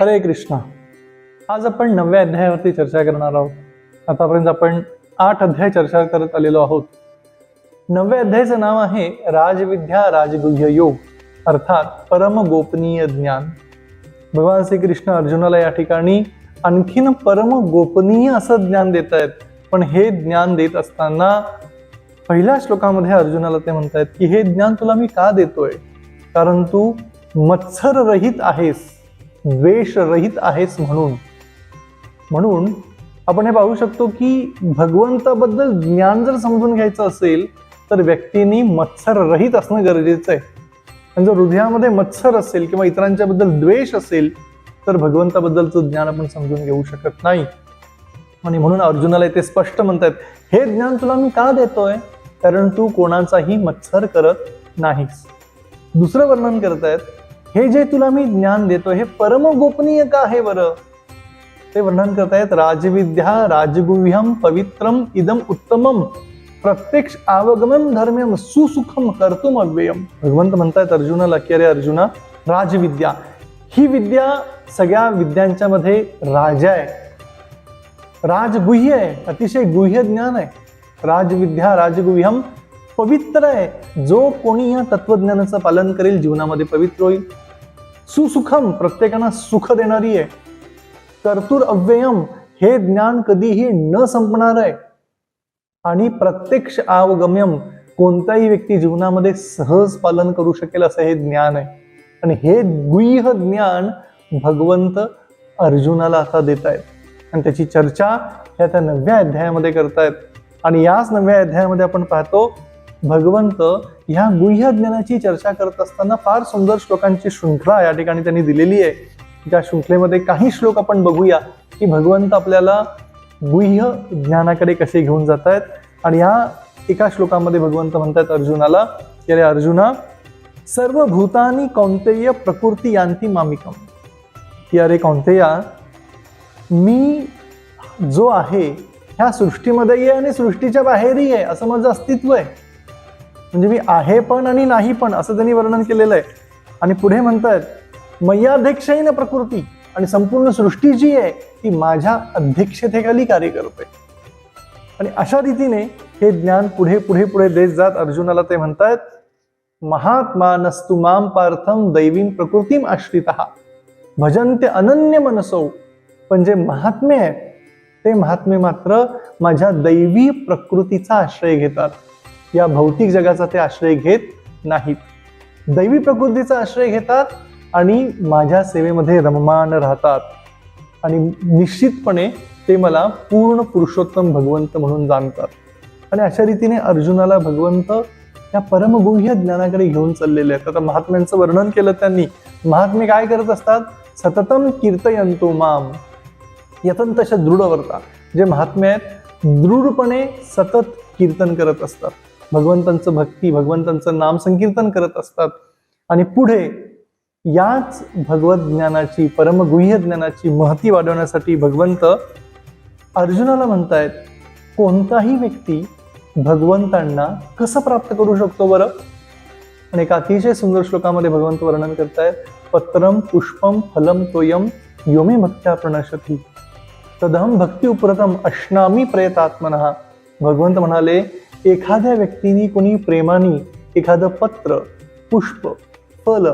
हरे कृष्णा. आज आपण नवव्या अध्यायावरती चर्चा करणार आहोत. आतापर्यंत आपण आठ अध्याय चर्चा करत आलेलो आहोत. नवव्या अध्यायाचं नाव आहे राजविद्या राजगुह्य योग अर्थात परम गोपनीय ज्ञान. भगवान श्रीकृष्ण अर्जुनाला या ठिकाणी आणखीन परम गोपनीय असं ज्ञान देत आहेत. पण हे ज्ञान देत असताना पहिल्या श्लोकामध्ये अर्जुनाला ते म्हणतायत की हे ज्ञान तुला मी का देतोय? कारण तू मत्सररहित आहेस. द्वेषरहित आहेस म्हणून. म्हणून आपण हे पाहू शकतो की भगवंताबद्दल ज्ञान जर समजून घ्यायचं असेल तर व्यक्तींनी मत्सर रहित असणं गरजेचं आहे. आणि जर हृदयामध्ये मत्सर असेल किंवा इतरांच्याबद्दल द्वेष असेल तर भगवंताबद्दलचं ज्ञान आपण समजून घेऊ शकत नाही. आणि म्हणून अर्जुनाला ते स्पष्ट म्हणतात हे ज्ञान तुला मी का देतोय? कारण तू कोणाचाही मत्सर करत नाहीस. दुसरं वर्णन करतायत हे जे तुला मी ज्ञान देतो हे परम गोपनीय का आहे बरं? ते वर्णन करतायत राजविद्या राजगुह्यम पवित्रम इदम उत्तमम प्रत्यक्ष आवगमन धर्म्यम सुसुखम कर्तुम अव्ययम. भगवंत म्हणतायत अर्जुनाला की अरे अर्जुना राजविद्या ही विद्या सगळ्या विद्यांच्या मध्ये राजा आहे. राजगुह्य आहे अतिशय गुह्य ज्ञान आहे. राजविद्या राजगुह्यम पवित्र आहे. जो कोणी या तत्वज्ञानाचं पालन करेल जीवनामध्ये पवित्र होईल. सुसुखम प्रत्येकांना सुख देणारी आहे. कर्तुर अव्ययम हे ज्ञान कधीही न संपणार आहे. आणि प्रत्यक्ष अवगम्यम कोणताही व्यक्ती जीवनामध्ये सहज पालन करू शकेल असं हे ज्ञान आहे. आणि हे गुह्य ज्ञान भगवंत अर्जुनाला आता देत आहेत आणि त्याची चर्चा ह्या त्या नवव्या अध्यायामध्ये करतायत. आणि याच नव्या अध्यायामध्ये आपण पाहतो भगवंत ह्या गुह्य ज्ञानाची चर्चा करत असताना फार सुंदर श्लोकांची शृंखला या ठिकाणी त्यांनी दिलेली आहे. त्या शृंखलेमध्ये काही श्लोक आपण बघूया की भगवंत आपल्याला गुह्य ज्ञानाकडे कसे घेऊन जात आहेत आणि ह्या एका श्लोकामध्ये भगवंत म्हणतात अर्जुनाला की अरे अर्जुना सर्व भूतानी कौंतेय प्रकृती यांती मामिकम. की अरे कौंतेया मी जो आहे ह्या सृष्टीमध्येही आहे आणि सृष्टीच्या बाहेरही आहे असं माझं अस्तित्व आहे. म्हणजे मी आहे पण आणि नाही पण असं त्यांनी वर्णन केलेलं आहे आणि पुढे म्हणतात मय्याध्यक्षहीन प्रकृती आणि संपूर्ण सृष्टी जी आहे ती माझ्या अध्यक्षतेखाली कार्य करते. आणि अशा रीतीने हे ज्ञान पुढे पुढे पुढे देत जात अर्जुनाला ते म्हणतात महात्मा नस्तु माम पार्थम दैवीम प्रकृतीम आश्रित. भजन्ते अनन्य मनसो. पण जे महात्मे आहेत ते महात्मे मात्र माझ्या दैवी प्रकृतीचा आश्रय घेतात. या भौतिक जगाचा ते आश्रय घेत नाहीत. दैवी प्रकृतीचा आश्रय घेतात आणि माझ्या सेवेमध्ये रममान राहतात. आणि निश्चितपणे ते मला पूर्ण पुरुषोत्तम भगवंत म्हणून जाणतात. आणि अशा रीतीने अर्जुनाला भगवंत त्या परमगुह्य ज्ञानाकडे घेऊन चाललेले आहेत. आता महात्म्यांचं वर्णन केलं त्यांनी. महात्मे काय करत असतात? सततम कीर्तयंतो माम. यतंतशा दृढवर्ता. जे महात्मे आहेत दृढपणे सतत कीर्तन करत असतात. भगवंतांचं भक्ती भगवंतांचं नाम संकीर्तन करत असतात. आणि पुढे याच भगवत ज्ञानाची परमगुह्य ज्ञानाची महती वाढवण्यासाठी भगवंत अर्जुनाला म्हणतायत कोणताही व्यक्ती भगवंतांना कसं प्राप्त करू शकतो बरं? आणि एका अतिशय सुंदर श्लोकामध्ये भगवंत वर्णन करतायत पत्रम पुष्पम फलम तोयम योमे भक्त्या प्रणशती। तदहम भक्ती उपरतम अश्नामी प्रयतात्मना। भगवंत म्हणाले एखाद्या व्यक्तीने कोणी प्रेमाने एखादं पत्र पुष्प फल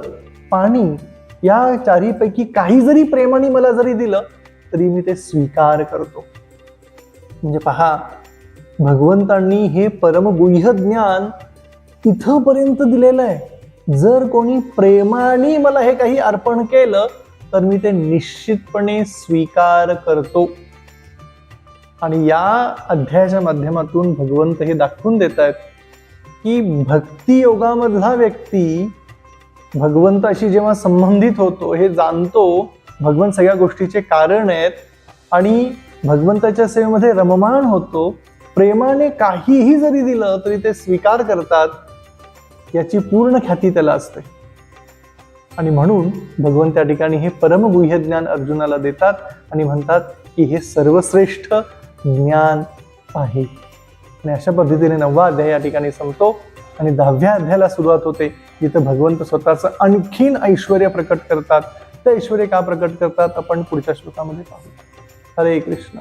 पाणी या चारीपैकी काही जरी प्रेमाने मला जरी दिलं तरी मी ते स्वीकार करतो. म्हणजे पहा भगवंतांनी हे परमगुह्य ज्ञान इथंपर्यंत दिलेलं आहे. जर कोणी प्रेमाने मला हे काही अर्पण केलं तर मी ते निश्चितपणे स्वीकार करतो. आणि या अध्यायाच्या माध्यमातून भगवंत हे दाखवून देत आहेत की भक्ती योगामधला व्यक्ती भगवंताशी जेव्हा संबंधित होतो हे जाणतो भगवंत सगळ्या गोष्टीचे कारण आहेत आणि भगवंताच्या सेवेमध्ये रममाण होतो प्रेमाने काहीही जरी दिलं तरी ते स्वीकार करतात याची पूर्ण ख्याती त्याला असते. आणि म्हणून भगवंत त्या ठिकाणी हे परमगुह्य ज्ञान अर्जुनाला देतात आणि म्हणतात की हे सर्वश्रेष्ठ ज्ञान आहे. आणि अशा पद्धतीने नववा अध्याय या ठिकाणी संपतो. आणि दहाव्या अध्यायाला सुरुवात होते. जिथं भगवंत स्वतःचं आणखीन ऐश्वर प्रकट करतात. ते ऐश्वर का प्रकट करतात? आपण पुढच्या श्लोकामध्ये पाहू. हरे कृष्ण.